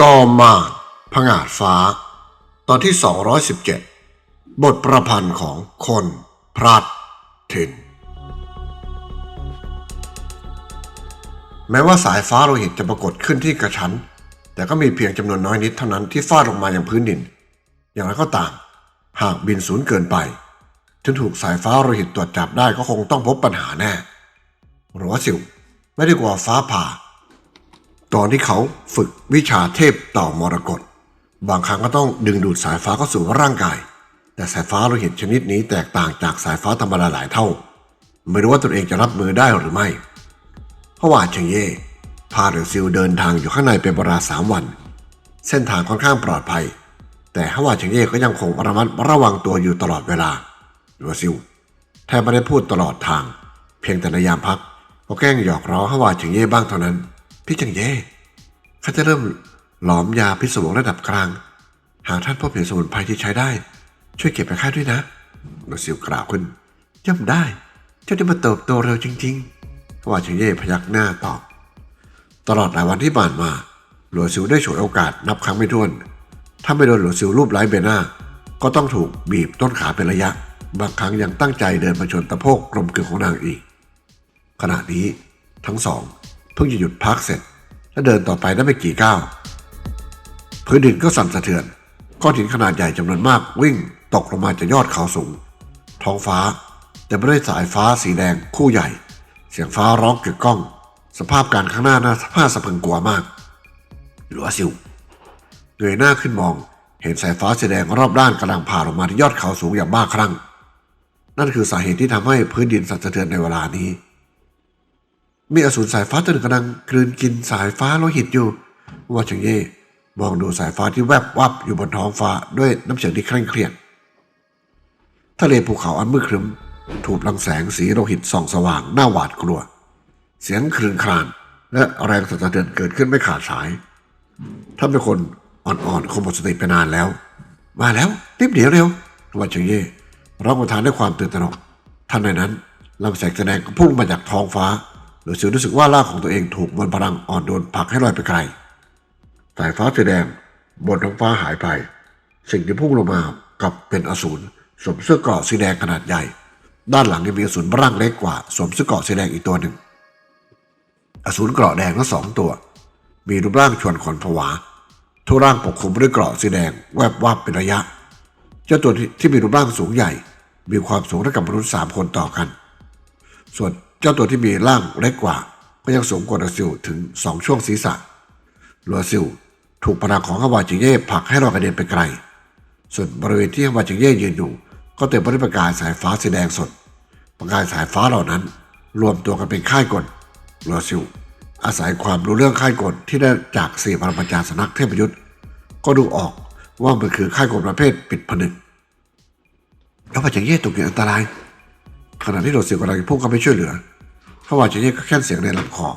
จอมมารผงาดฟ้า ตอนที่ 217 บทประพันธ์ของคนพลัดถิ่นแม้ว่าสายฟ้าโลหิตจะปรากฏขึ้นที่กระชั้น แต่ก็มีเพียงจำนวนน้อยนิดเท่านั้นที่ฟาดลงมาอย่างพื้นดิน อย่างไรก็ตาม หากบินสูญเกินไป จนถูกสายฟ้าโลหิตตรวจจับได้ก็คงต้องพบปัญหาแน่หรือว่าสิวไม่ได้กลัวฟ้าผ่า ตอนที่เขาฝึกวิชาเทพต่อมรกตบางครั้งก็ต้องดึงดูดสายฟ้าเข้าสู่ร่างกาย แต่สายฟ้าโลหิตชนิดนี้แตกต่างจากสายฟ้าธรรมดาหลายเท่า ไม่รู้ว่าตนเองจะรับมือได้หรือไม่พราะว่าเชงเย่พาเหรือซิลเดินทางอยู่ข้างในเป็นเวลาสามวัน เส้นทางค่อนข้างปลอดภัย แต่ฮาวาเชงเย่ก็ยังคงระมัดระวังตัวอยู่ตลอดเวลาหรือซิลแทบไม่ได้พูดตลอดทาง เพียงแต่ในยามพักก็แกล้งหยอกล้อฮาวาเชงเย่บ้างเท่านั้น พี่เชงเย่เขาจะเริ่มหลอมยาพิษสมองระดับกลาง หากท่านพบเห็นสมุนไพรที่ใช้ได้ ช่วยเก็บไปค่าด้วยนะหนูซิลกล่าวขึ้นย่อมได้ เจ้าได้มาเติบโตเร็วจริงๆฮาวาเชงเย่พยักหน้าตอบ ตลอดหลายวันที่ผ่านมา หลวงซิวได้ฉวยโอกาสนับครั้งไม่ถ้วน ถ้าไม่โดนหลวงซิวรูปไร้เบหน้า ก็ต้องถูกบีบต้นขาเป็นระยะ บางครั้งยังตั้งใจเดินมาชนตะโพกกลมกลืนของนางอีก ขณะนี้ทั้งสอง เพิ่งจะหยุดพักเสร็จ และเดินต่อไปได้ไม่กี่ก้าวพื้นดินก็สั่นสะเทือนก้อนหินขนาดใหญ่จำนวนมากวิ่งตกลงมาจากยอดเขาสูง ท้องฟ้าแต่ไม่ได้สายฟ้าสีแดงคู่ใหญ่ เสียงฟ้าร้องกึกก้อง สภาพการข้างหน้าน่าสภาสะพรึงกลัวมากหลัวซิวเงยหน้าขึ้นมอง เห็นสายฟ้าสีแดงรอบด้านกำลังผ่าลงมาที่ยอดเขาสูงอย่างบ้าคลั่ง นั่นคือสาเหตุที่ทำให้พื้นดินสั่นสะเทือนในเวลานี้ มีอสูรสายฟ้าตัวหนึ่งกำลังกลืนกินสายฟ้าโลหิตอยู่ ว่าเชงเย่มองดูสายฟ้าที่แวบวับอยู่บนท้องฟ้าด้วยน้ำเสียงที่เคร่งเครียด ทะเลภูเขาอันมืดครึ้ม ถูกรังแสงสีโลหิตส่องสว่างน่าหวาดกลัว เสียงครืนคราน และแรงสั่นสะเทือนเกิดขึ้นไม่ขาดสายถ้าเป็นคนอ่อนๆคงหมดสติไปนานแล้ว มาแล้วรีบเดี๋ยวเร็ววันเชงเย่ร้องประทานด้วยความตื่นตระหนกทันในนั้นลำแสงแสดงก็พุ่งมาจากท้องฟ้า หรือสิวรู้สึกว่าร่างของตัวเองถูกมวลพลังอ่อนโดนผลักให้ลอยไปไกลสายฟ้าสีแดงบนท้องฟ้าหายไป สิ่งที่พุ่งลงมากับเป็นอสูรสวมเสื้อเกราะสีแดงขนาดใหญ่ ด้านหลังยังมีอสูรร่างเล็กกว่าสวมเสื้อเกราะสีแดงอีกตัวหนึ่ง อสูรเกราะแดงทั้งสองตัว มีรูปร่างชวนขนผวาทุกร่างปกคลุมด้วยเกราะสีแดงแวบวับเป็นระยะ เจ้าตัวที่ที่มีรูปร่างสูงใหญ่ มีความสูงเท่ากับมนุษย์สามคนต่อกัน ส่วน จ้าตัวที่มีร่างเล็กกว่า ก็ยังสูงกว่าลัวซิลถึงสองช่วงศีรษะลัวซิลถูกพลังของฮาวาจิงเย่ผลักให้ลอยกระเด็นไปไกล ส่วนบริเวณที่ฮาวาจิงเย่ยืนอยู่ ก็เต็มไปด้วยประกายสายฟ้าสีแดงสด ประกายสายฟ้าเหล่านั้น รวมตัวกันเป็นค่ายกลลัวซิลอาศัยความรู้เรื่องค่ายกลที่ได้จากสี่ปรมาจารย์สนักเทพยุทธ์ก็ดูออกว่ามันคือค่ายกลประเภทปิดผนึกแล้วฮาวาจิเย่ตกอยู่อันตรายขณะที่โดดเสียวกำลังพุ่งเข้าไปช่วยเหลือ พระวาจิเย่ก็แค่เสียงในลำคอ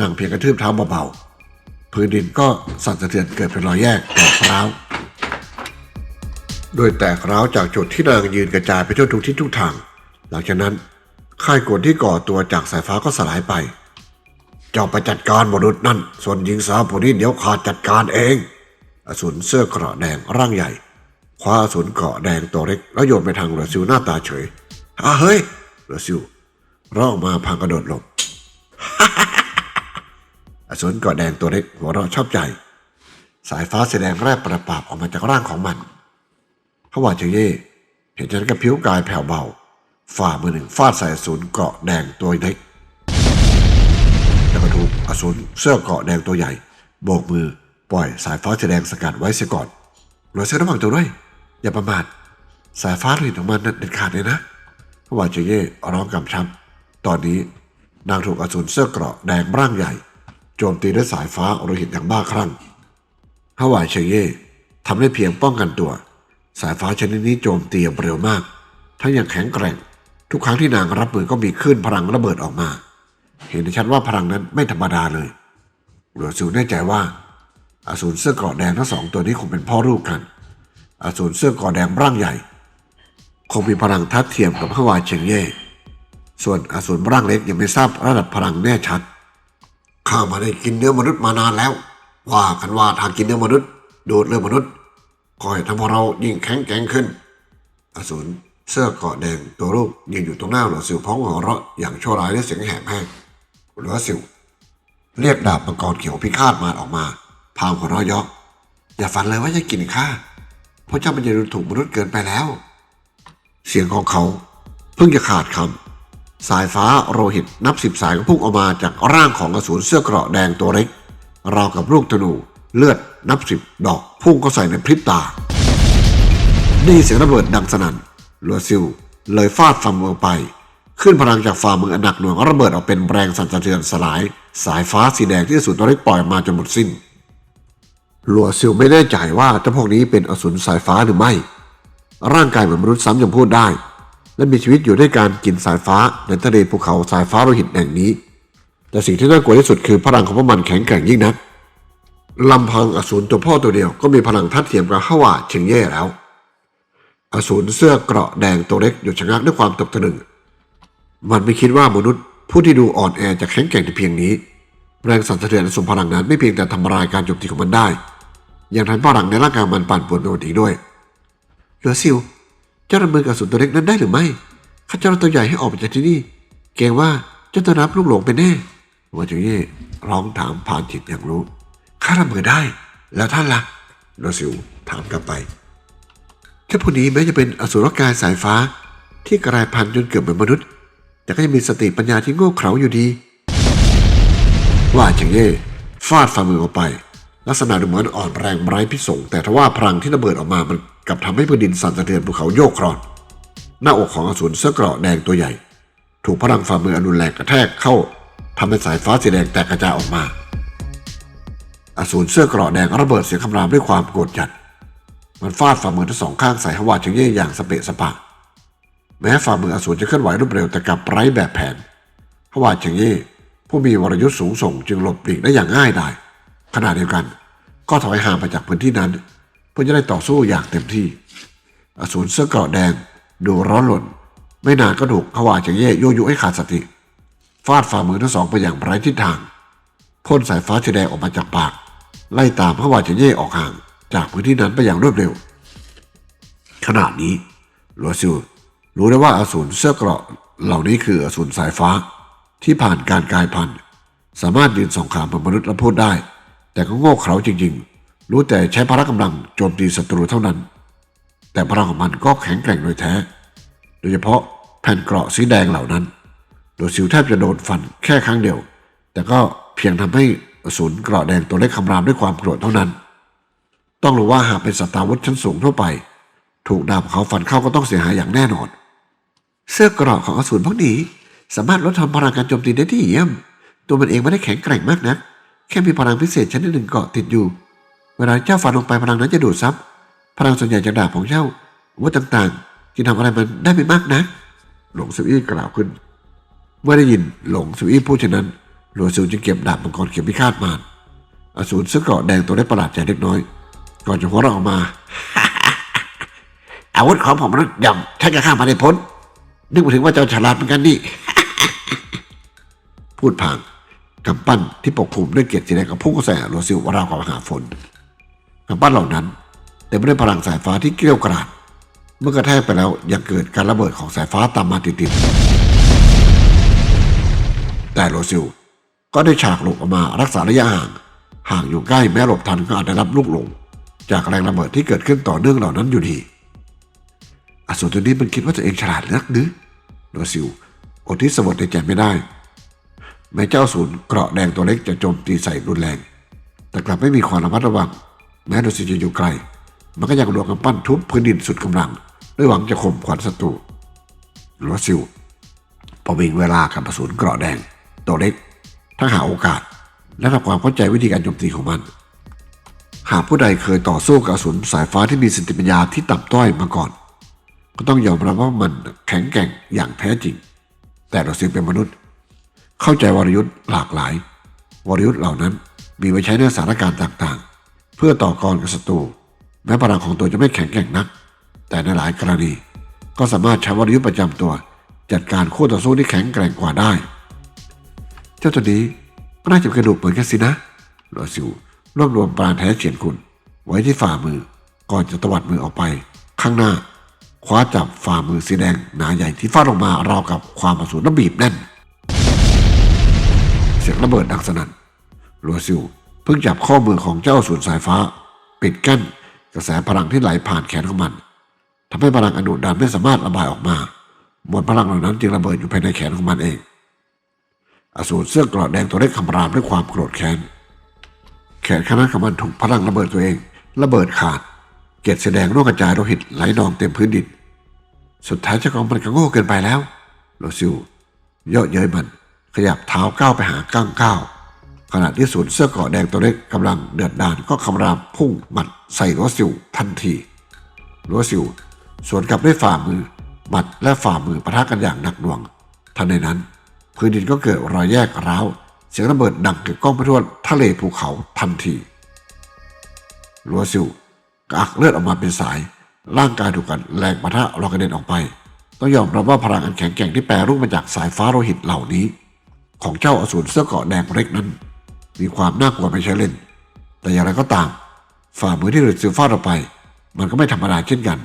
นั่งเพียงกระทืบเท้าเบาๆพื้นดินก็สั่นสะเทือนเกิดเป็นรอยแยกแตกร้าวโดยแตกร้าวจากจุดที่นางยืนกระจายไปทั่วทุกทิศทุกทาง หลังจากนั้นค่ายกลที่ก่อตัวจากสายฟ้าก็สลายไป เจ้าไปจัดการมนุษย์นั่น ส่วนหญิงสาวผู้นี้เดี๋ยวข้าจัดการเอง อสูรเสื้อเกราะแดงร่างใหญ่ คว้าอสูรเกราะแดงตัวเล็กแล้วโยนไปทางเหลือซิวหน้าตาเฉยอ่าเฮ้ยเหลือซิว ร้องมาพังกระโดดหลบอสูรเกราะแดงตัวเล็กหัวเราะชอบใจ สายฟ้าสีแดงแรบประปราบออกมาจากร่างของมันพระวาเจเย่เห็นฉันกับผิวกายแผ่วเบา ฝ่ามือหนึ่งฟาดใส่อสูรเกาะแดงตัวเล็กแล้วก็ถูกอสูรเสื้อเกาะแดงตัวใหญ่ โบกมือปล่อยสายฟ้าสีแดงสกัดไว้เสียก่อนหลวเสื้อระวังตัวด้วย อย่าประมาทสายฟ้าหลีดของมันนั้นเด็ดขาดเลยนะพระวาเจเย่ร้องกำชับ ตอนนี้นางถูกอสูรเสื้อเกราะแดงร่างใหญ่ โจมตีด้วยสายฟ้าโลหิตอย่างบ้าคลั่งฮาวายเชเย่ทำได้เพียงป้องกันตัว สายฟ้าชนิดนี้โจมตีอย่างเร็วมาก ทั้งอย่างแข็งแกร่ง ทุกครั้งที่นางรับมือก็มีคลื่นพลังระเบิดออกมา เห็นชัดว่าพลังนั้นไม่ธรรมดาเลยหลวงซิวแน่ใจว่าอสูรเสื้อเกราะแดงทั้งสองตัวนี้คงเป็นพ่อลูกกันอสูรเสื้อเกราะแดงร่างใหญ่ คงมีพลังทัดเทียมกับฮาวายเชงเย่ ส่วนอสูรร่างเล็กยังไม่ทราบระดับพลังแน่ชัด ข้ามาได้กินเนื้อมนุษย์มานานแล้ว ว่ากันว่าถ้ากินเนื้อมนุษย์ ดูดเลือดมนุษย์ก็ให้ทำให้เรายิ่งแข็งแกร่งขึ้น อสูรเสื้อเกาะแดงตัวรูปยืนอยู่ตรงหน้าหลวสิวพ้องหัวเราะอย่างชั่วร้ายด้วยเสียงแหบแห้งหลวสิวเรียกดาบมังกรเขียวพิฆาตมาออกมา พางหัวเราะเยาะอย่าฝันเลยว่าจะกินข้าเพราะเจ้ามันจะดูถูกมนุษย์เกินไปแล้ว เสียงของเขาเพิ่งจะขาดคำ สายฟ้าโรหิตนับสิบสายก็พุ่งออกมาจากร่างของอสูรเสื้อเกราะแดงตัวเล็กราวกับลูกธนูเลือดนับสิบดอกพุ่งเข้าใส่ในพริบตาได้ยินเสียงระเบิดดังสนั่นลัวซิลเลยฟาดฝ่ามือไป ขึ้นพลังจากฝ่ามืออันหนักหน่วงระเบิดออกเป็นแรงสั่นสะเทือนสลาย สายฟ้าสีแดงที่สูรตัวเล็กปล่อยมาจนหมดสิ้นลัวซิลไม่แน่ใจว่าเจ้าพวกนี้เป็นอสูรสายฟ้าหรือไม่ ร่างกายเหมือนมนุษย์ซ้ำยังพูดได้ และมีชีวิตอยู่ด้วยการกินสายฟ้าในทะเลภูเขาสายฟ้าโลหิตแห่งนี้ แต่สิ่งที่น่ากลัวที่สุดคือพลังของพวกมันแข็งแกร่งยิ่งนักลำพังอสูรตัวพ่อตัวเดียวก็มีพลังทัดเทียมกับฮาวาเชิงเย่แล้ว อสูรเสื้อเกราะแดงตัวเล็กหยุดชะงักด้วยความตกตะลึง มันไม่คิดว่ามนุษย์ผู้ที่ดูอ่อนแอจะแข็งแกร่งในเพียงนี้ แรงสั่นสะเทือนอันทรงพลังนั้นไม่เพียงแต่ทำลายการโจมตีของมันได้ ยังทำให้พลังในร่างกายมันปั่นป่วนไปหมดอีกด้วยเหลือซิล จ้าระเบิดกับสูรตัวเล็กนั้นได้หรือไม่ข้าจะเอาตัวใหญ่ให้ออกไปจากที่นี่ เกรงว่าเจ้าจะรับลูกหลงไปแน่ว่าจุเย่ร้องถามผ่านจิตอย่างรู้ข้าระเบิดได้ แล้วท่านล่ะเหลือซิลถามกลับไปแค่ผู้นี้แม้จะเป็นอสุรกายสายฟ้า ที่กลายพันธุ์จนเกือบเหมือนมนุษย์ แต่ก็ยังมีสติปัญญาที่โง่เขลาอยู่ดี ว่าเฉิงเย่ฟาดฝ่ามือออกไป ลักษณะดูเหมือนอ่อนแรงไร้พิสงแต่ทว่าพลังที่ระเบิดออกมามัน กับทำให้พื้นดินสั่นสะเทือนภูเขาโยกคลอน หน้าอกของอสูรเสื้อเกราะแดงตัวใหญ่ ถูกพลังฝ่ามืออนุนแรงกระแทกเข้าทำให้สายฟ้าสีแดงแตกกระจายออกมา อสูรเสื้อเกราะแดงระเบิดเสียงคำรามด้วยความโกรธจัด มันฟาดฝ่ามือทั้งสองข้างใส่ฮวาเชิงเย่อย่างสเปะสปะแม้ฝ่ามืออสูรจะเคลื่อนไหวรวดเร็วแต่กลับไร้แบบแผนฮวาเชิงเย่ผู้มีวรยุทธ์สูงส่งจึงหลบหลีกได้อย่างง่ายดายขณะเดียวกัน ก็ถอยห่างไปจากพื้นที่นั้น เพื่อจะได้ต่อสู้อย่างเต็มที่ อสูรเสื้อเกราะแดงดูร้อนหล่น ไม่นานก็ถูกฮวาเชิงเย่โยยุให้ขาดสติ ฟาดฝ่ามือทั้งสองไปอย่างไร้ทิศทางพ่นสายฟ้าสีแดงออกมาจากปาก ไล่ตามฮวาเชิงเย่ออกห่าง จากพื้นที่นั้นไปอย่างรวดเร็ว ขณะนี้ลัวซิวรู้ได้ว่าอสูรเสื้อเกราะเหล่านี้คืออสูรสายฟ้าที่ผ่านการกลายพันธุ์ สามารถยืนสองครามกับมนุษย์และพูดได้ แต่ก็โง่เขลาจริง ๆ รู้แต่ใช้พละกำลังโจมตีศัตรูเท่านั้น แต่พลังของมันก็แข็งแกร่งโดยแท้ โดยเฉพาะแผ่นเกราะสีแดงเหล่านั้นหลัวซิวแทบจะโดนฟันแค่ครั้งเดียว แต่ก็เพียงทำให้อสูรเกราะแดงตัวเล็กคำรามด้วยความโกรธเท่านั้น ต้องรู้ว่าหากเป็นสัตว์วุธชั้นสูงทั่วไป ถูกดาบเขาฟันเข้าก็ต้องเสียหายอย่างแน่นอน เสื้อเกราะของอสูรพวกนี้ สามารถลดทอนพลังการโจมตีได้ที่เยี่ยม ตัวมันเองไม่ได้แข็งแกร่งมากนะัก แค่มีพลังพิเศษชนิดหนึ่งเกาะติดอยู่ เวลาเจ้าฟันลงไปพลังนั้นจะดูดซับพลังส่วนใหญ่จากดาบของเจ้าวุธต่างๆที่ทำอะไรมันได้ไม่มากนะ หลงสุอี้กล่าวขึ้น เมื่อได้ยินหลงสุอี้พูดเช่นนั้นหลวงซิวจึงเก็บดาบมังกรเขียวพิฆาตมารอสูรเสื้อเกาะแดงตัวได้ประหลาดใจเล็กน้อย ก่อนจะหัวเราะออกมา อาวุธของผมนั้นย่อมใช้กระข้ามมาได้พ้น นึกถึงว่าเจ้าฉลาดเหมือนกันนี่ พูดพลางกำปั้นที่ปกคลุมด้วยเกียรติสีแดงกับพุ่งเข้าใส่หลวงซิวราวกับมหาฝน กำปั้นเหล่านั้นเต็มไปด้วยพลังสายฟ้าที่เกลี้ยวกราดเมื่อกระแทกไปแล้วยังเกิดการระเบิดของสายฟ้าตามมาติดๆแต่โรซิลก็ได้ฉากหลบออกมารักษาระยะห่าง ห่างอยู่ใกล้แม้หลบทันก็อาจได้รับลูกหลง จากแรงระเบิดที่เกิดขึ้นต่อเนื่องเหล่านั้นอยู่ดีอสูรตัวนี้มันคิดว่าตัวเองฉลาดนักหรือโรซิลอดที่สวดในใจไม่ได้ แม้เจ้าสูรเกราะแดงตัวเล็กจะโจมตีใส่รุนแรง แต่กลับไม่มีความระมัดระวัง แม้โรซิลจะอยู่ไกล มันก็ยังรวมกำปั้นทุบพื้นดินสุดกำลัง ด้วยหวังจะข่มขวัญศัตรูโรซิลพอวิ่งเวลากับอสูรเกราะแดง ตัวเล็ก ถ้าหาโอกาส และทำความเข้าใจวิธีการโจมตีของมัน หากผู้ใดเคยต่อสู้กับอสูรสายฟ้าที่มีสติปัญญาที่ต่ำต้อยมาก่อน ก็ต้องยอมรับว่ามันแข็งแกร่งอย่างแท้จริง แต่เราสิเป็นมนุษย์ เข้าใจวรยุทธ์หลากหลาย วรยุทธ์เหล่านั้นมีไว้ใช้ในสถานการณ์ต่างๆ เพื่อต่อกรกับศัตรูแม้พลังของตัวจะไม่แข็งแกร่งนัก แต่ในหลายกรณี ก็สามารถใช้วรยุทธ์ประจำตัว จัดการคู่ต่อสู้ที่แข็งแกร่งกว่าได้ เจ้าตัวนี้ก็น่าจะเป็นกระดูกเหมือนกันสินะลอซิวรวบรวมปราณแท้เฉียนคุณ ไว้ที่ฝ่ามือก่อนจะตวัดมือออกไป ข้างหน้า คว้าจับฝ่ามือสีแดงหนาใหญ่ที่ฟาดลงมาราวกับความอสูรน้ำบีบแน่น เสียงระเบิดดังสนั่นลัวซิว เพิ่งจับข้อมือของเจ้าอสูรสายฟ้า ปิดกั้นกระแสพลังที่ไหลผ่านแขนของมันทำให้พลังอนุดานไม่สามารถระบายออกมา มวลพลังเหล่านั้นจึงระเบิดอยู่ภายในแขนของมันเอง อสูรเสื้อกรอดแดงตัวเล็กคำรามด้วยความโกรธแค้น แขนข้างนั้นของมันถูกพลังระเบิดตัวเอง ระเบิดขาด เกล็ดแสดงร่วงกระจายโลหิตไหลนองเต็มพื้นดิน สุดท้ายเจ้ากองมันก็โง่เกินไปแล้ว โลซิวเยาะเย้ยมัน ขยับเท้าก้าวไปหาก้างก้าว ขณะที่ศูนย์เสื้อเกาะแดงตัวเล็กกำลังเดือดดานก็คำรามพุ่งหมัดใส่โลซิวทันทีโลซิวสวนกลับด้วยฝ่ามือหมัดและฝ่ามือปะทะกันอย่างหนักหน่วง ทันในนั้น พื้นดินก็เกิดรอยแยกร้าว เสียงระเบิดดังกึกก้องไปทั่วทะเลภูเขาทันทีลัวซิวกอักเลือดออกมาเป็นสาย ร่างกายถูกกันแรงปะทะรอกระเด็นออกไป ต้องยอมรับว่าพลังอันแข็งแกร่งที่แปรรูปมาจากสายฟ้าโลหิตเหล่านี้ ของเจ้าอสูรเสื้อเกาะแดงเล็กนั้น มีความน่ากลัวไม่ใช่เล่น แต่อย่างไรก็ตาม ฝ่ามือที่หลุดซิลฟาดออกไป มันก็ไม่ธรรมดาเช่นกัน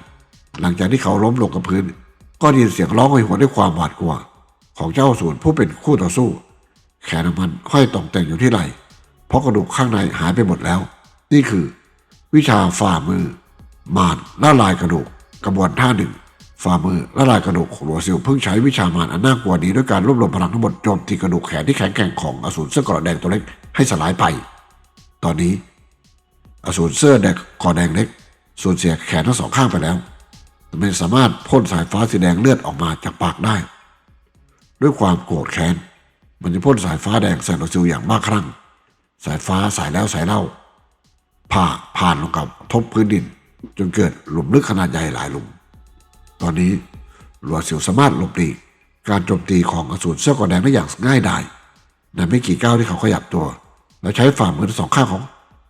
หลังจากที่เขาล้มลงกับพื้น ก็ได้ยินเสียงร้องโหยหวนด้วยความหวาดกลัว ของเจ้าอสูรผู้เป็นคู่ต่อสู้ แขนของมันห้อยต่องแต่งอยู่ที่ไหล่เพราะกระดูกข้างในหายไปหมดแล้ว นี่คือ วิชาฝ่ามือมารละลายกระดูกกระบวนท่าหนึ่งฝ่ามือละลายกระดูกของหลัวซิลเพิ่งใช้วิชามารอันน่ากลัวนี้ด้วยการรวบรวมพลังทั้งหมดโจมตีกระดูกแขนที่แข็งแกร่งของอสูรเสื้อกราะแดงตัวเล็ก ให้สลายไป ตอนนี้อสูรเสื้อแดงกอแดงเล็กสูญเสียแขนทั้งสองข้างไปแล้วแต่ไม่สามารถพ่นสายฟ้าสีแดงเลือดออกมาจากปากได้ ด้วยความโกรธแค้น มันจะพ่นสายฟ้าแดงใส่หลวงซิวอย่างบ้าคลั่งสายฟ้าสายแล้วสายเล่าผ่าผ่านลงกับทบพื้นดิน จนเกิดหลุมลึกขนาดใหญ่หลายหลุม ตอนนี้หลวงซิวสามารถหลบหลีกการโจมตีของอสูรเสื้อกอแดงได้อย่างง่ายดายในไม่กี่ก้าวที่เขาขยับตัว แล้วใช้ฝ่ามือทั้งสองข้างของ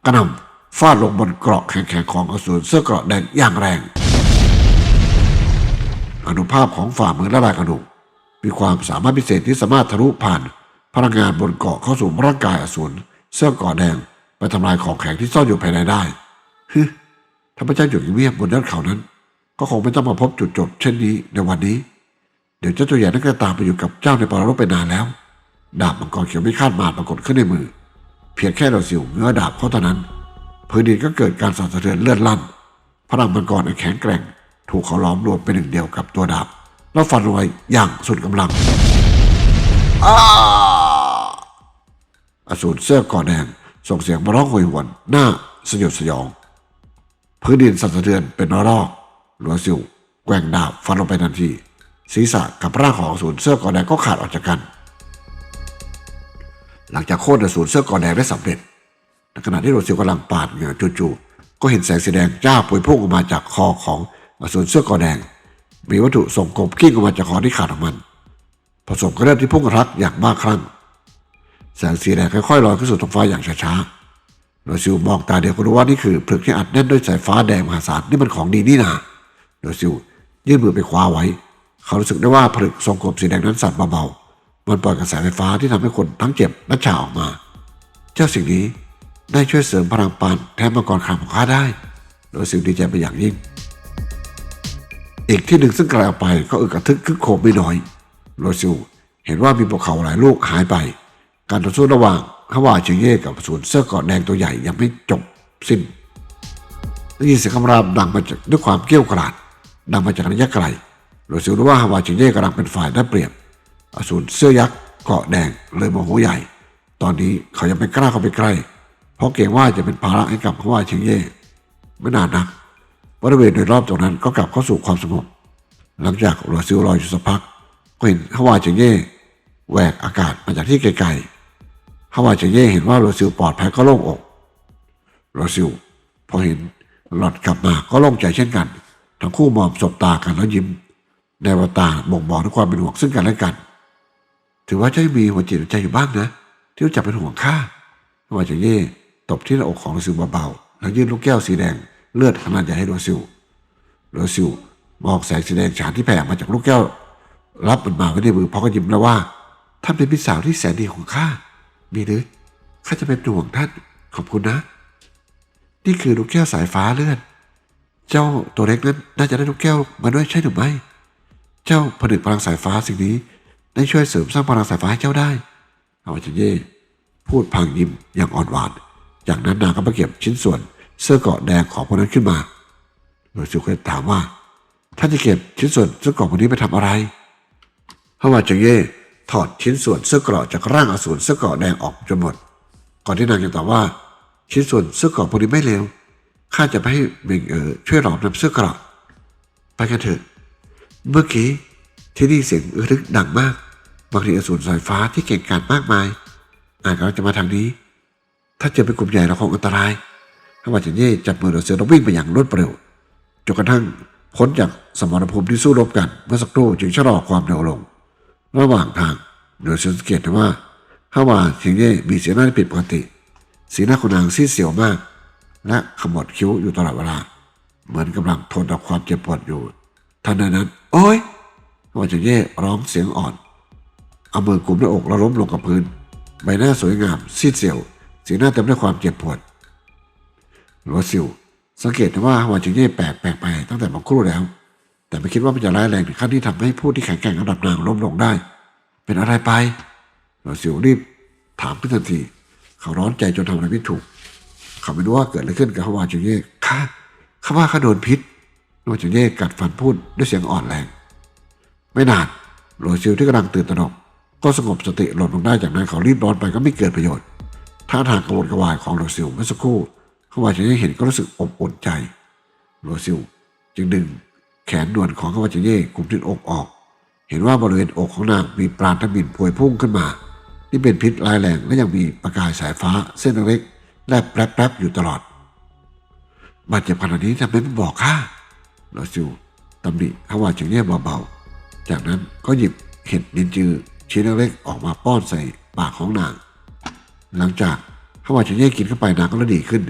กระหนำฟาดลงบนเกราะแข็งๆของอสูรเสื้อเกราะแดงอย่างแรงอนุภาพของฝ่ามือละลายกระดูกมีความสามารถพิเศษที่สามารถทะลุผ่านพลังงานบนเกาะเข้าสู่ร่างกายอสูรเสื้อเกราะแดงไปทำลายของแข็งที่ซ่อนอยู่ภายในได้ฮึถ้าพระเจ้าอยู่เงียบบนยอดเขานั้น ก็คงไม่ต้องมาพบจุดจบ เช่นนี้ในวันนี้ เดี๋ยวเจ้าตัวใหญ่นั้นก็ตามไปอยู่กับเจ้าในปรโลกไปนานแล้ว ดาบมังกรเขียวไม่คาดมาปรากฏขึ้นในมือ พียงแค่เราสิวเงื้อดาบเขาเท่านั้นพื้นดินก็เกิดการสั่นสะเทือนเลื่อนลั่นพลังมังกรอันแข็งแกร่ง ถูกเขาล้อมรวมเป็นหนึ่งเดียวกับตัวดาบ แล้วฟันลงไปอย่างสุดกำลังอาสูรเสื้อก่อแดงส่งเสียงมาร้องโหยหวนหน้าสยดสยอง พื้นดินสั่นสะเทือนเป็นระลอกหลวงซิวแกว่งดาบฟันลงไปทันทีศีรษะกับร่างของอสูรเสื้อก่อแดงก็ขาดออกจากกัน หลังจากโค่นอสูรเสื้อก่อแดงได้สำเร็จในขณะที่โรซิลกำลังปาดเหงื่อจู่ๆก็เห็นแสงสีแดงจ้าพวยพุ่งออกมาจากคอของอสูรเสื้อก่อแดง มีวัตถุส่งกลมกิ้งออกมาจากคอที่ขาดของมัน ผสมกับเลือดที่พุ่งรักอย่างบ้าคลั่งแสงสีแดงค่อยๆลอยขึ้นสู่ท้องฟ้าอย่างช้าๆโรซิลมองตาเดียวก็รู้ว่านี่คือผลึกที่อัดแน่นด้วยสายฟ้าแดงมหาศาลนี่มันของดีนี่นาโรซิลยื่นมือไปคว้าไว้ เขารู้สึกได้ว่าผลึกทรงกลมสีแดงนั้นสั่นเบาๆ มันปล่อยกระแสไฟฟ้าที่ทำให้คนทั้งเจ็บและชาออกมา เจ้าสิ่งนี้ได้ช่วยเสริมพลังปานแทนมังกรขามของข้าได้ โดยสิวดีใจเป็นอย่างยิ่ง อีกที่หนึ่งซึ่งไกลออกไปก็อึกกระทึกคึกโคมไม่น้อยโรซิลเห็นว่ามีภูเขาหลายลูกหายไป การต่อสู้ระหว่างฮาวาเชงเย่กับศูนย์เสื้อเกราะแดงตัวใหญ่ยังไม่จบสิ้นได้ยินเสียงคำรามดังมาจากด้วยความเกี้ยวกราดดังมาจากระยะไกลโรซิลรู้ว่าฮาวาเชงเย่กำลังเป็นฝ่ายได้เปรียบ อสูรเสื้อยักษ์เกาะแดงเลยโมโหใหญ่ ตอนนี้เขายังไม่กล้าเข้าไปใกล้ เพราะเกรงว่าจะเป็นภาระให้กับฮาวาเชียงเย่ไม่นานนักบริเวณโดยรอบตรงนั้นก็กลับเข้าสู่ความสงบหลังจากรัวซิลลอยอยู่สักพักก็เห็นฮาวาเจงเย่แหวกอากาศมาจากที่ไกลๆฮาวาเจงเย่เห็นว่ารัวซิลปลอดภัยก็โล่งอกรัวซิลพอเห็นหลอดกลับมาก็โล่งใจเช่นกัน ทั้งคู่มองสบตากันแล้วยิ้มในวตาบ่งบอกถึงความเป็นห่วงซึ่งกันและกัน ถือว่าเจ้ามีหัวจิตหัวใจอยู่บ้างนะ ที่รู้จักเป็นห่วงข้าฮาวาจงเย่ตบที่หน้าอกของรัวซิลเบาๆแล้วยื่นลูกแก้วสีแดงเลือดขนาดใหญ่ให้โรซิลโรซิลมองแสงสีแดงฉานที่แผ่มาจากลูกแก้ว รับมันมาไว้ในมือพอก็ยิ้มแล้วว่าท่านเป็นพี่สาวที่แสนดีของข้ามีหรือข้าจะเป็นห่วงท่านขอบคุณนะ นี่คือลูกแก้วสายฟ้าเลือด เจ้าตัวเล็กนั้นน่าจะได้ลูกแก้วมาด้วยใช่หรือไม่ เจ้าผนึกพลังสายฟ้าสิ่งนี้ ได้ช่วยเสริมสร้างพลังสายฟ้าให้เจ้าได้เอาจะเย่พูดพลางยิ้มอย่างอ่อนหวาน จากนั้นนางก็มาเก็บชิ้นส่วน เสื้อเกราะแดงของพวกนั้นขึ้นมาโดยซิวก็ถามว่าท่านจะเก็บชิ้นส่วนเสื้อเกราะพวกนี้ไปทำอะไรฮาวาเจเย่ถอดชิ้นส่วนเสื้อเกราะจากร่างอสูรเสื้อเกราะแดงออกจนหมด ก่อนที่นางจะตอบว่า ชิ้นส่วนเสื้อเกราะพวกนี้ไม่เลวข้าจะไปให้เมงเอ๋อช่วยหลอมนำเสื้อเกราะไปกันเถอะ เมื่อกี้ ที่นี่เสียงอึรึกดังมาก บางทีอสูรสายฟ้าที่เก่งกาจมากมาย อาจกำลังจะมาทางนี้ ถ้าเจอเป็นกลุ่มใหญ่เราคงอันตรายถ้าว่าจะเย่จับมือเราเสือเราวิ่งไปอย่างรวดเร็วจนกระทั่งพ้นจากสมรภูมิที่สู้รบกัน เมื่อสักครู่จึงชะลอความเร็วลง ระหว่างทางโดยสังเกตได้ว่าถ้าว่าเสียงเย่มีสีหน้าที่ผิดปกติ สีหน้าของนางซีดเสียวมาก และขมวดคิ้วอยู่ตลอดเวลา เหมือนกำลังทนกับความเจ็บปวดอยู่ทันใดนั้น โอ้ย ว่าจะเย่ร้องเสียงอ่อน เอามือกุมหน้าอกแล้วล้มลงกับพื้น ใบหน้าสวยงาม ซีดเสียว สีหน้าเต็มด้วยความเจ็บปวดหลัวซิว สังเกตว่าวาจิงเย่แปลกแปลกไปตั้งแต่บางครู่แล้ว แต่ไม่คิดว่ามันจะร้ายแรงถึงขั้นที่ทำให้ผู้ที่แข็งแกร่งระดับนางล้มลงได้ เป็นอะไรไปหลัวซิวรีบถามขึ้นทันที เขาร้อนใจจนทำอะไรไม่ถูก เขาไม่รู้ว่าเกิดอะไรขึ้นกับฮวาจิงเย่ข้าข้าว่าข้าโดนพิษฮวาจิงเย่กัดฟันพูดด้วยเสียงอ่อนแรง ไม่นานโรซิลที่กำลังตื่นตระหนกก็สงบสติหล่นลงได้จากนั้นเขารีบร้อนไปก็ไม่เกิดประโยชน์ท่าทางกระวนกระวายของโรซิลเมื่อสักครู่เขาว่าจะได้เห็นก็รู้สึกอบอุ่นใจโรซิลจึงดึงแขนด่วนของเขาว่าจะเย่กลุ่มที่อกออก เห็นว่าบริเวณอกของนางมีปราณทมินพวยพุ่งขึ้นมา ที่เป็นพิษร้ายแรงและยังมีประกายสายฟ้าเส้นเล็กแลบแป๊บๆอยู่ตลอดบาดเจ็บขนาดนี้ทำไมไม่บอกข้าโรซิลตำหนิเขาว่าจะเย่เบาๆ จากนั้นก็หยิบเห็ดนินจือชิ้นเล็กๆออกมาป้อนใส่ปากของนาง หลังจากข้าว่าจะแย่กินเข้าไปนางก็ระดีขึ้น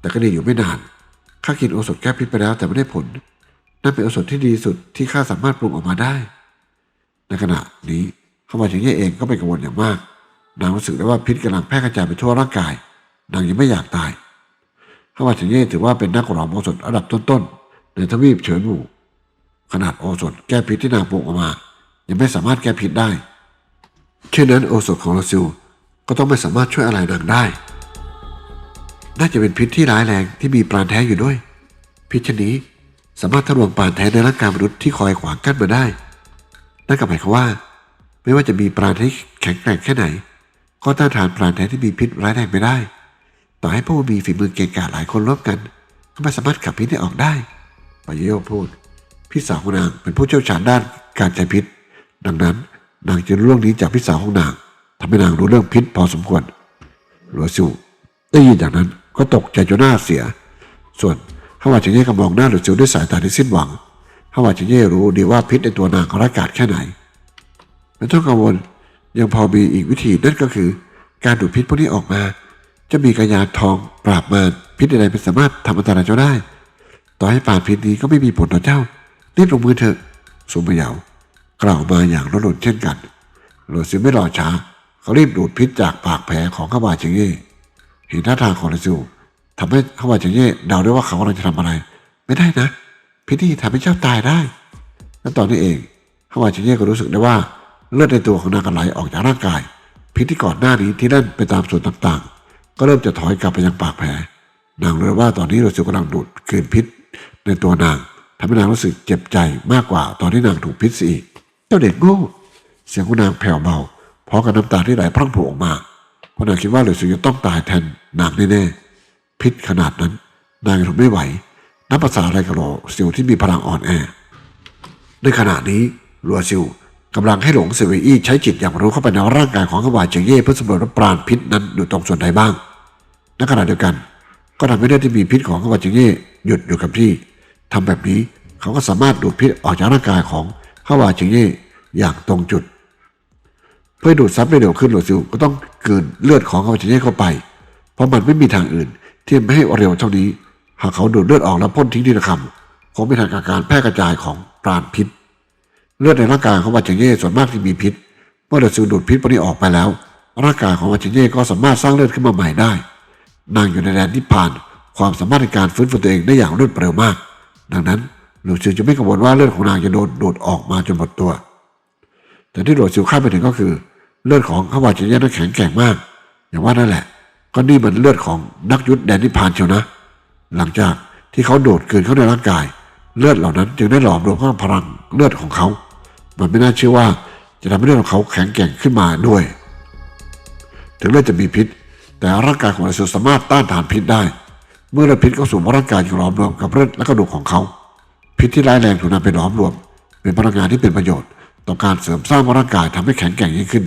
แต่ก็ดีอยู่ไม่นานข้ากินโอสถแก้พิษไปแล้วแต่ไม่ได้ผลนั่นเป็นโอสถที่ดีสุดที่ข้าสามารถปรุงออกมาได้ ในขณะนี้ข้าว่าจะแย่เองก็เป็นกังวลอย่างมาก นางรู้สึกได้ว่าพิษกำลังแพร่กระจายไปทั่วร่างกาย นางยังไม่อยากตายข้าว่าจะแย่ถือว่าเป็นนักหลอมโอสถอันดับต้นๆในทวีปเฉินหมู่ ขนาดโอสถแก้พิษที่นางปรุงออกมา ยังไม่สามารถแก้พิษได้ เช่นนั้นโอสถของลาซิลก็ต้องไม่สามารถช่วยอะไรนางได้ น่าจะเป็นพิษที่ร้ายแรงที่มีปราณแท้อยู่ด้วย พิษชนนี้สามารถทะลวงปราณแท้ในร่างกายมนุษย์ที่คอยขวางกั้นมาได้ นั่นก็หมายความว่า ไม่ว่าจะมีปราณที่แข็งแกร่งแค่ไหน ก็ต้านทานปราณแท้ที่มีพิษร้ายแรงไม่ได้ ต่อให้ผู้มีฝีมือเก่งกาจหลายคนร่วมกัน ก็ไม่สามารถขับพิษได้ออกได้ปายโยพูด พี่สาวของนางเป็นผู้เชี่ยวชาญด้านการใช้พิษ ดังนั้น นางจะรู้เรื่องนี้จากพี่สาวของนางทำให้นางรู้เรื่องพิษพอสมควรหลัวซิวได้ยินจากนั้นก็ตกใจจนหน้าเสีย ส่วนฮาวาเจเย่ก็มองหน้าหลัวซิวด้วยสายตาที่สิ้นหวังฮาวาเจเย่รู้ดีว่าพิษในตัวนางเขาร้ายกาจแค่ไหนไม่ต้องกังวลยังพอมีอีกวิธีนั่นก็คือ การดูดพิษพวกนี้ออกมา จะมีกระยาทองปราบมารพิษใดๆไม่สามารถทำอันตรายเจ้าได้ ต่อให้ปราบพิษนี้ก็ไม่มีผลต่อเจ้า รีบลงมือเถอะสุมเยากล่าวมาอย่างรถนเช่นกันโรซิลไม่รอช้าเขารีบดูดพิษจากปากแผลของข้าวาเจเย่เห็นท่าทางของโรซิลทำให้ข้าวาเจเย่เดาได้ว่าเขากำลังจะทำอะไร ไม่ได้นะ พิษที่ทำให้เจ้าตายได้และตอนนี้เองข้าวาเจเย่ก็รู้สึกได้ว่าเลือดในตัวของนางกระไหลออกจากร่างกาย พิษที่ก่อนหน้านี้ที่นั่นไปตามส่วนต่างๆ ก็เริ่มจะถอยกลับไปยังปากแผลนางรู้ว่าตอนนี้โรซิลกำลังดูดคืนพิษในตัวนาง ทำให้นางรู้สึกเจ็บใจมากกว่าตอนที่นางถูกพิษอีก เจ้าเด็กโง่เสียงของนางแผ่วเบาพร้อมกับน้ำตาที่ไหลพรั่งพรูออกมาเพราะนางคิดว่าหลุยส์จะต้องตายแทนนางแน่ๆพิษขนาดนั้น นางทนไม่ไหวนับภาษาอะไรกับโรซิลที่มีพลังอ่อนแอในขณะนี้ลัวซิลกำลังให้หลงเซเวอี้ใช้จิตอย่างรู้เข้าไปในร่างกายของขวาเจงเย่เพื่อสำรวจว่าปราณพิษนั้นอยู่ตรงส่วนใดบ้างในขณะเดียวกัน ก็ทำให้เลือดที่มีพิษของขวาเจงเย่หยุดอยู่กับที่ ทำแบบนี้เขาก็สามารถดูดพิษออกจากร่างกายของขวาเจงเย่อย่างตรงจุด เพื่อดูดซับได้เร็วขึ้นหลวซิลก็ต้องกลืนเลือดของขวาเจงเย่เข้าไป เพราะมันไม่มีทางอื่น ที่ไม่ให้เร็วเท่านี้ หากเขาดูดเลือดออกแล้วพ่นทิ้งทีละคำคงไม่ทันกับการแพร่กระจายของปราณพิษ เลือดในร่างกายของวาจิเย่ส่วนมากที่มีพิษ เมื่อเดซิลดูดพิษพวกนี้ออกไปแล้ว ร่างกายของวาจิเย่ก็สามารถสร้างเลือดขึ้นมาใหม่ได้นางอยู่ในแดนนิพพานความสามารถในการฟื้นฟูตัวเองได้อย่างรวดเร็วมาก ดังนั้นหลูซิวจะไม่กังวลว่าเลือดของนางจะโดนดูดออกมาจนหมดตัว แต่ที่หลวงซิวคาดไปถึงก็คือ เลือดของฮาวาจิเย่นั้นแข็งแกร่งมาก อย่างว่านั่นแหละ ก็นี่มันเลือดของนักยุทธแดนนิพานเชียวนะ หลังจากที่เขาโดดเกินเข้าในร่างกาย เลือดเหล่านั้นจึงได้หลอมรวมเข้ากับพลังเลือดของเขา มันไม่น่าเชื่อว่าจะทำให้เลือดของเขาแข็งแกร่งขึ้นมาด้วย ถึงเลือดจะมีพิษ แต่ร่างกายของนายสุสามารถต้านทานพิษได้ เมื่อเลือดพิษเข้าสู่ร่างกายที่หลอมรวมกับเลือดและกระดูกของเขา พิษที่ร้ายแรงถูกนำไปหลอมรวม เป็นพลังงานที่เป็นประโยชน์ ต่อการเสริมสร้างร่างกายทำให้แข็งแกร่งยิ่งขึ้น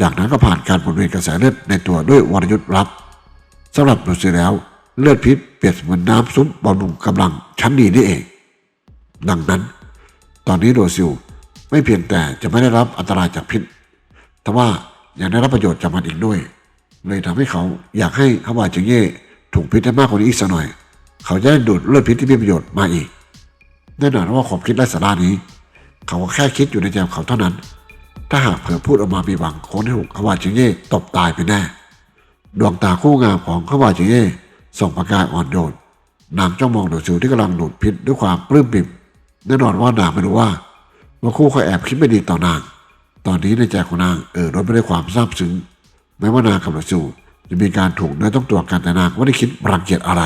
จากนั้นก็ผ่านการหมุนเวียนกระแสเลือดในตัวด้วยวรยุทธ์รับสำหรับหนูซีแล้วเลือดพิษเปรียบเสมือนน้ำซุปบำรุงกำลังชั้นดีนี่เอง ดังนั้น ตอนนี้โดซิลไม่เพียงแต่จะไม่ได้รับอันตรายจากพิษแต่ว่ายังได้รับประโยชน์จากมันอีกด้วย เลยทำให้เขาอยากให้ฮาวาจิเย่ ถูกพิษได้มากกว่านี้อีกสักหน่อย เขาจะได้ดูดเลือดพิษที่มีประโยชน์มาอีกแน่นอนว่าความคิดไร้สาระนี้ เขาก็แค่คิดอยู่ในใจของเขาเท่านั้น ถ้าหากเผลอพูดออกมามีหวังคนที่ถูกฮาวาจิงเย่ตบตายไปแน่ ดวงตาคู่งามของฮาวาจิงเย่ส่งประกายอ่อนโยนนางจ้องมองโดซิลที่กำลังดูดพิษด้วยความปลื้มปิ่มแน่นอนว่านางไม่รู้ว่าว่าคู่เขาแอบคิดไม่ดีต่อนาง ตอนนี้ในใจของนางเออร้อนไปด้วยความซาบซึ้งแม้ว่านางกับโดซิล จะมีการถูกเนื้อต้องตัวกันแต่นางไม่ได้คิดรังเกียจอะไร